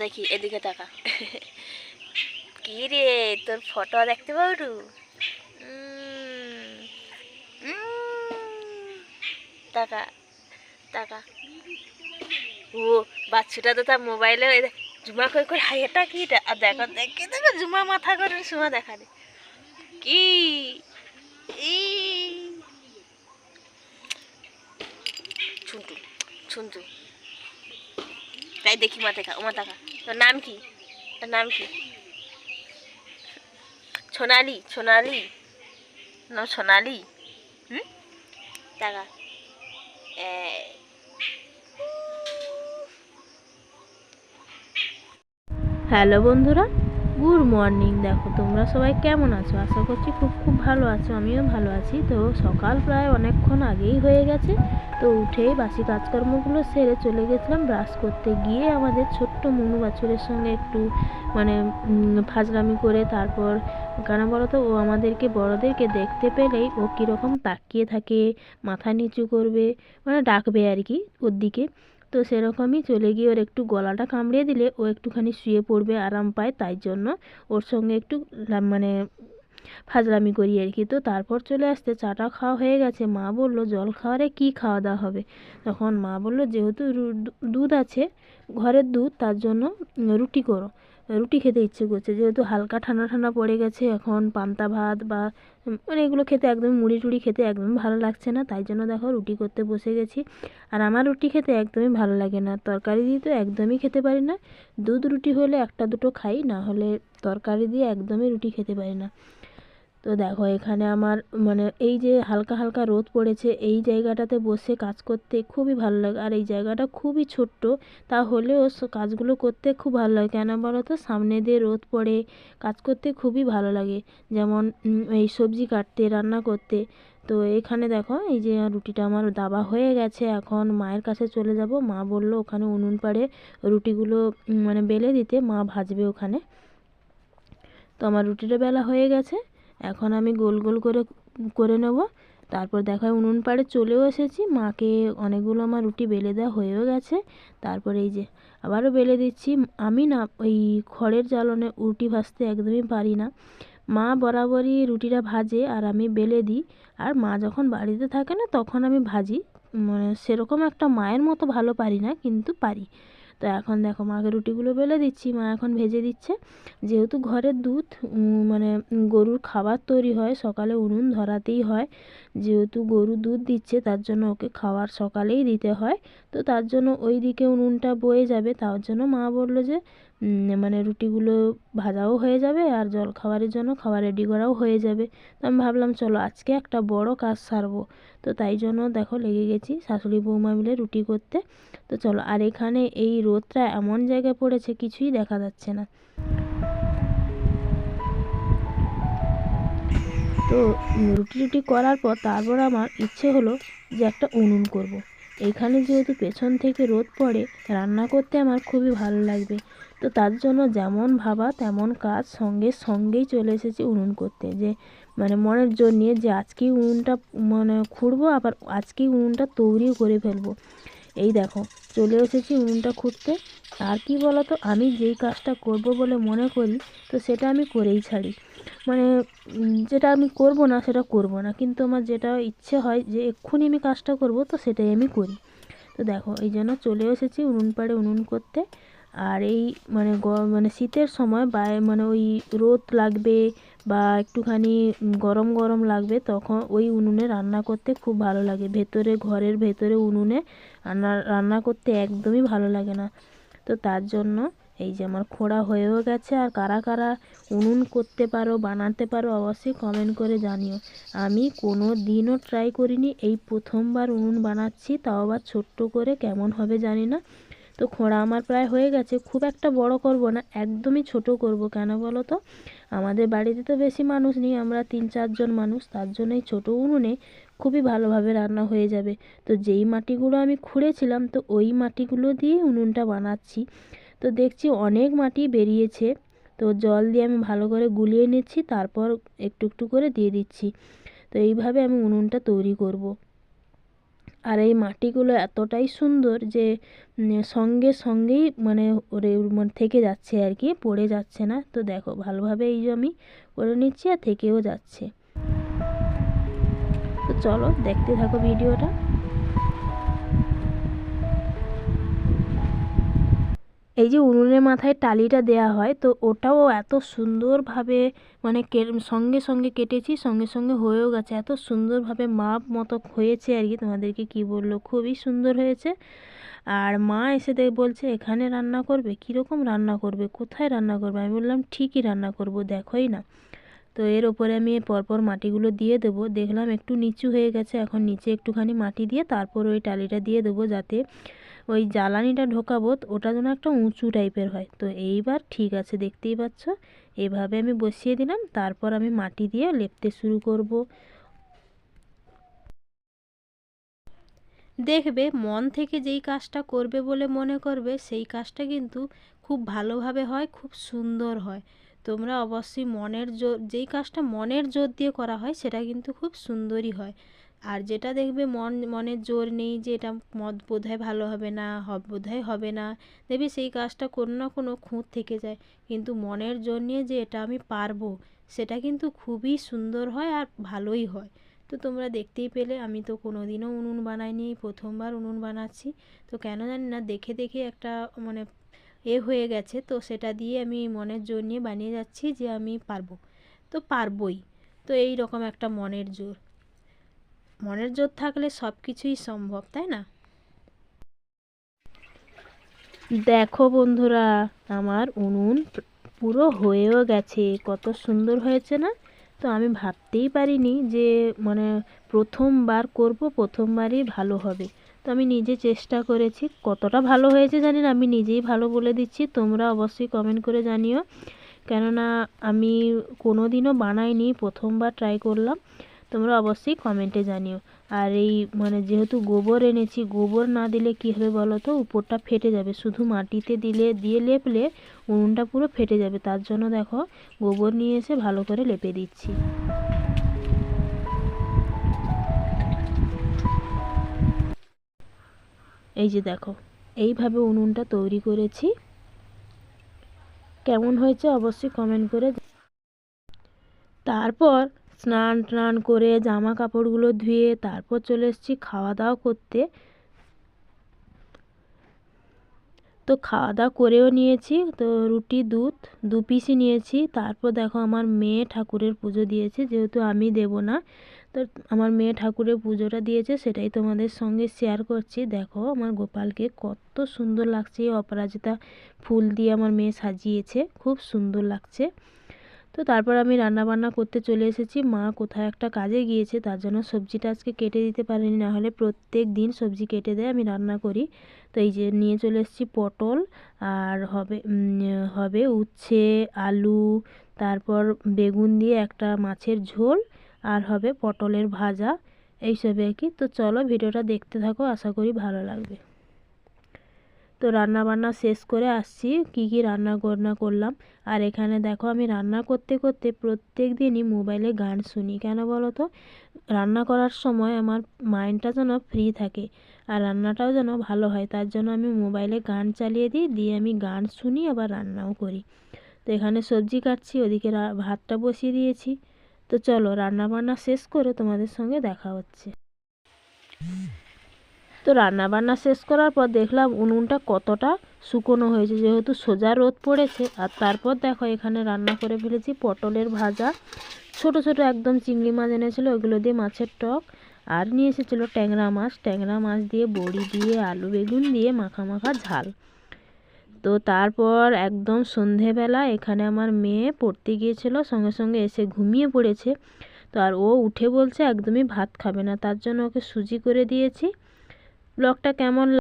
দেখি, এদিকে তাকা। কি রে, তোর ফটো দেখতে পাবো? টাকা টাকা ও, বাচ্চাটা তো তার মোবাইলে জুমা করে করে হাই এটা কি? আর দেখো, দেখে, দেখো, জুমা মাথা করে সুমা দেখা কি? ই ছুন্টু ছুন্টু তাই দেখি মাথা খা ও মাথা খা তোর নাম কি? তোর নাম কি? সোনালি সোনালি। নাম সোনালি। হুম? এ। হ্যালো বন্ধুরা গুড মর্নিং। দেখো তোমরা সবাই কেমন আছো? আশা করছি খুব খুব ভালো আছো। আমিও ভালো আছি। তো সকাল প্রায় অনেকক্ষণ আগেই হয়ে গেছে। তো উঠেই বাসি কাজকর্মগুলো সেরে চলে গেছিলাম ব্রাশ করতে গিয়ে আমাদের ছোট্ট মনু বাছুরের সঙ্গে একটু মানে ফাজলামি করে তারপর কেন বলো তো ও আমাদেরকে, বড়দেরকে দেখতে পেলেই ও কীরকম তাকিয়ে থাকে, মাথা নিচু করবে মানে ডাকবে আর কি ওর দিকে। তো সেরকমই চলে গিয়ে ওর একটু গলাটা কামড়িয়ে দিলে ও একটুখানি শুয়ে পড়বে আরাম পায় তাই জন্য ওর সঙ্গে একটু মানে ফাজলামি করি আর কি। তো তারপর চলে আসতে চাটা খাওয়া হয়ে গেছে। মা বলল, জল খাওয়ারে কি খাওয়া দাওয়া হবে? তখন মা বলল, যেহেতু দুধ আছে, ঘরের দুধ, তার জন্য রুটি করো। রুটি খেতে ইচ্ছে করছে। যেহেতু হালকা ঠান্ডা ঠান্ডা পড়ে গেছে, এখন পান্তা ভাত বা মানে এগুলো খেতে একদম, মুড়ি টুড়ি খেতে একদম ভালো লাগছে না। তাই জন্য দেখো রুটি করতে বসে গেছি। আর আমার রুটি খেতে একদমই ভালো লাগে না। তরকারি দিয়ে তো একদমই খেতে পারি না। দুধ রুটি হলে একটা দুটো খাই, না হলে তরকারি দিয়ে একদমই রুটি খেতে পারি না। তো দেখো এখানে আমার মানে এই যে হালকা হালকা রোদ পড়েছে, এই জায়গাটাতে বসে কাজ করতে খুবই ভালো লাগে। আর এই জায়গাটা খুবই ছোট্ট তা হলেও কাজগুলো করতে খুব ভালো লাগে। কেন বলো তো? সামনে দিয়ে রোদ পড়ে কাজ করতে খুবই ভালো লাগে। যেমন এই সবজি কাটতে, রান্না করতে। তো এখানে দেখো, এই যে রুটিটা আমার দাবা হয়ে গেছে। এখন মায়ের কাছে চলে যাব। মা বলল ওখানে উনুন পাড়ে রুটিগুলো মানে বেলে দিতে। মা ভাজবে ওখানে। তো আমার রুটিটা বেলা হয়ে গেছে। এখন আমি গোল গোল করে করে নেব। তারপর দেখা উনুন পাড়ে চলেও এসেছি। মাকে অনেকগুলো আমার রুটি বেলে দেওয়া হয়েও গেছে। তারপর এই যে আবারও বেলে দিচ্ছি। আমি না ওই খড়ের জ্বালনে রুটি ভাজতে একদমই পারি না। মা বরাবরই রুটিটা ভাজে আর আমি বেলে দিই। আর মা যখন বাড়িতে থাকে না, তখন আমি ভাজি। মানে সেরকম একটা মায়ের মতো ভালো পারি না, কিন্তু পারি। তো এখন দেখো মাকে রুটিগুলো বেলে দিচ্ছি, মা এখন ভেজে দিচ্ছে। যেহেতু ঘরের দুধ মানে গরুর খাবার তৈরি হয়, সকালে উনুন ধরাতেই হয়। যেহেতু গরু দুধ দিচ্ছে, তার জন্য ওকে খাবার সকালেই দিতে হয়। তো তার জন্য ওই দিকে উনুনটা বয়ে যাবে, তার জন্য মা বলল যে মানে রুটিগুলো ভাজাও হয়ে যাবে আর জল খাবারের জন্য খাবার রেডি করাও হয়ে যাবে। তো আমি ভাবলাম, চলো আজকে একটা বড় কাজ সারবো। তো তাই জন্য দেখো লেগে গেছি শাশুড়ি বৌমা মিলে রুটি করতে। তো চলো, আর এখানে এই রোদটা এমন জায়গায় পড়েছে কিছুই দেখা যাচ্ছে না। তো রুটি রুটি করার পর তারপর আমার ইচ্ছে হলো যে একটা উনুন করব। এইখানে যেহেতু পেছন থেকে রোদ পড়ে, রান্না করতে আমার খুবই ভালো লাগবে। তো তার জন্য যেমন ভাবা, তেমন কাজ সঙ্গে সঙ্গেই চলে এসেছি উনুন করতে। যে মানে মনের জোর নিয়ে যে আজকেই উনুনটা মানে খুঁড়বো, আবার আজকেই উনুনটা তৈরিও করে ফেলব। এই দেখো, চলে এসেছি উনুনটা খুঁড়তে। আর কি বলো তো আমি যেই কাজটা করব বলে মনে করি, তো সেটা আমি করেই ছাড়ি। মানে যেটা আমি করব না সেটা করব না। কিন্তু আমার যেটা ইচ্ছে হয় যে এক্ষুনি আমি কাজটা করব, তো সেটাই আমি করি। তো দেখো, এই জন্য চলে এসেছি উনুন পাড়ে উনুন করতে। আর এই মানে মানে শীতের সময় বাইরে মানে ওই রোদ লাগবে বা, একটুখানি গরম গরম লাগবে, তখন ওই উনুনে রান্না করতে খুব ভালো লাগে। ভেতরে, ঘরের ভেতরে উনুনে রান্না রান্না করতে একদমই ভালো লাগে না। তো তার জন্য এই যে আমার খোঁড়া হয়েও গেছে, আর কারা কারা উনুন করতে পারো, বানাতে পারো, অবশ্যই কমেন্ট করে জানিও। আমি কোনো দিনও ট্রাই করিনি এই প্রথমবার উনুন বানাচ্ছি, তাও আবার ছোট্ট করে কেমন হবে জানি না। তো খোঁড়া আমার প্রায় হয়ে গেছে, খুব একটা বড় করব না, একদমই ছোট করব, কেন বলো তো? আমাদের বাড়িতে তো বেশি মানুষ নেই, আমরা তিন চারজন মানুষ, তার জন্য এই ছোটো উনুনে খুবই ভালোভাবে রান্না হয়ে যাবে। তো যেই মাটিগুলো আমি খুঁড়েছিলাম, তো ওই মাটিগুলো দিয়ে উনুনটা বানাচ্ছি। তো দেখছি অনেক মাটি বেরিয়েছে। তো জল দিয়ে আমি ভালো করে গুলিয়ে নিচ্ছি, তারপর একটু একটু করে দিয়ে দিচ্ছি। তো এইভাবে আমি উনুনটা তৈরি করব। আর এই মাটিগুলো এতটাই সুন্দর যে সঙ্গে সঙ্গেই মানে ওরে মানে থেকে যাচ্ছে আর কি, পড়ে যাচ্ছে না। তো দেখো ভালোভাবে এই যে আমি করে নিচ্ছি আর থেকেও যাচ্ছে। চলো দেখতে থাকো ভিডিওটা। এই যে উনুনের মাথায় টালিটা দেয়া হয়, তো ওটাও এত সুন্দরভাবে মানে সঙ্গে সঙ্গে কেটেছি, সঙ্গে সঙ্গে হয়েও গেছে। এত সুন্দরভাবে মাপ মতো হয়েছে আর কি, তোমাদেরকে কি বলল খুবই সুন্দর হয়েছে। আর মা এসে দেখ বলছে, এখানে রান্না করবে? কীরকম রান্না করবে? কোথায় রান্না করবে? আমি বললাম, ঠিকই রান্না করব, দেখোই না। তো এর ওপরে আমি পরপর মাটিগুলো দিয়ে দেবো। দেখলাম একটু নিচু হয়ে গেছে, এখন নিচে একটুখানি মাটি দিয়ে তারপর ওই টালিটা দিয়ে দেবো যাতে ওই জ্বালানিটা ঢোকাবো, ওটা যেন একটা উঁচু টাইপের হয়। তো এইবার ঠিক আছে, দেখতেই পাচ্ছ? এভাবে আমি বসিয়ে দিলাম, তারপর আমি মাটি দিয়ে লেপতে শুরু করব। দেখবে, মন থেকে যেই কাজটা করবে বলে মনে করবে, সেই কাজটা কিন্তু খুব ভালোভাবে হয়, খুব সুন্দর হয়। তোমরা অবশ্যই মনের জোর যেই কাজটা মনের জোর দিয়ে করা হয়, সেটা কিন্তু খুব সুন্দরই হয়। আর যেটা দেখবে মন, মনের জোর নেই যে এটা মদ বোধহয় ভালো হবে না বোধহয় হবে না, দেখবে সেই কাজটা কোনো না কোনো খুঁত থেকে যায়। কিন্তু মনের জোর নিয়ে যে এটা আমি পারব, সেটা কিন্তু খুবই সুন্দর হয় আর ভালোই হয়। তো তোমরা দেখতেই পেলে, আমি তো কোনো দিনও উনুন বানাইনি, প্রথমবার উনুন বানাচ্ছি। তো কেন জানি না, দেখে দেখে একটা মানে এ হয়ে গেছে। তো সেটা দিয়ে আমি মনের জোর নিয়ে বানিয়ে যাচ্ছি যে আমি পারব। তো পারবই। তো এই রকম একটা মনের জোর। মনের জোর থাকলে সব কিছুই সম্ভব, তাই না? দেখো বন্ধুরা, আমার উনুন পুরো হয়েও গেছে। কত সুন্দর হয়েছে না? তো আমি ভাবতেই পারিনি যে মানে প্রথমবার করব, প্রথমবারই ভালো হবে। তো আমি নিজে চেষ্টা করেছি। কতটা ভালো হয়েছে জানি না, আমি নিজেই ভালো বলে দিচ্ছি। তোমরা অবশ্যই কমেন্ট করে জানিও। কেননা আমি কোনো দিনও বানাইনি, প্রথমবার ট্রাই করলাম। তোমরা অবশ্যই কমেন্টে জানিও। আর এই মানে যেহেতু গোবর এনেছি, গোবর না দিলে কী হবে বলো তো? উপরটা ফেটে যাবে। শুধু মাটিতে দিলে, দিয়ে লেপলে উনুনটা পুরো ফেটে যাবে। তার জন্য দেখো গোবর নিয়ে এসে ভালো করে লেপে দিচ্ছি। এই যে দেখো, এইভাবে উনুনটা তৈরি করেছি। কেমন হয়েছে অবশ্যই কমেন্ট করে তারপর স্নান টান করে জামা কাপড়গুলো ধুয়ে তারপর চলে এসেছি খাওয়া দাওয়া করতে। তো খাওয়া দাওয়া করেও নিয়েছি, তো রুটি, দুধ, দু পিসই নিয়েছি। তারপর দেখো আমার মেয়ে ঠাকুরের পুজো দিয়েছে, যেহেতু আমি দেব না। তো আমার মেয়ে ঠাকুরের পুজোটা দিয়েছে, সেটাই তোমাদের সঙ্গে শেয়ার করছি। দেখো আমার গোপালকে কত সুন্দর লাগছে, এই অপরাজিতা ফুল দিয়ে আমার মেয়ে সাজিয়েছে, খুব সুন্দর লাগছে। তো তারপর আমি রান্না বান্না করতে চলে এসেছি। মা কোথায় একটা কাজে গিয়েছে, তার জন্য সবজিটা আজকে কেটে দিতে পারিনি, না হলে প্রত্যেক দিন সবজি কেটে দেয়, আমি রান্না করি। তো এই যে নিয়ে চলে এসেছি পটল, আর হবে হবে উচ্ছে, আলু, তারপর বেগুন দিয়ে একটা মাছের ঝোল আর হবে পটলের ভাজা, এইসবে আর কি। তো চলো ভিডিওটা দেখতে থাকো, আশা করি ভালো লাগবে। তো রান্না বান্না শেষ করে আসছি, কি কি রান্না বান্না করলাম। আর এখানে দেখো, আমি রান্না করতে করতে প্রত্যেক দিনই মোবাইলে গান শুনি। কেন বলো তো? রান্না করার সময় আমার মাইন্ডটা যেন ফ্রি থাকে আর রান্নাটাও যেন ভালো হয়। তার জন্য আমি মোবাইলে গান চালিয়ে দিই, দিয়ে আমি গান শুনি, আবার রান্নাও করি। তো এখানে সবজি কাটছি, ওদিকে ভাতটা বসিয়ে দিয়েছি। তো চলো রান্না বান্না শেষ করে তোমাদের সঙ্গে দেখা হচ্ছে। তো রান্না বান্না শেষ করার পর দেখলাম উনুনটা কতটা শুকনো হয়েছে, যেহেতু সোজা রোদ পড়েছে। আর তারপর দেখো এখানে রান্না করে ফেলেছি পটলের ভাজা। ছোট ছোট একদম চিংড়ি মাছ এনেছিল, ওগুলো দিয়ে মাছের টক। আর নিয়ে এসেছিল ট্যাংরা মাছ। ট্যাংরা মাছ দিয়ে বড়ি দিয়ে, আলু বেগুন দিয়ে, মাখা মাখা ঝাল। তো তারপর একদম সন্ধেবেলা এখানে আমার মেয়ে পড়তে গিয়েছিল, সঙ্গে সঙ্গে এসে ঘুমিয়ে পড়েছে। তো আর ও উঠে বলছে, একদমই ভাত খাবে না। তার জন্য ওকে সুজি করে দিয়েছি। ব্লগটা কেমন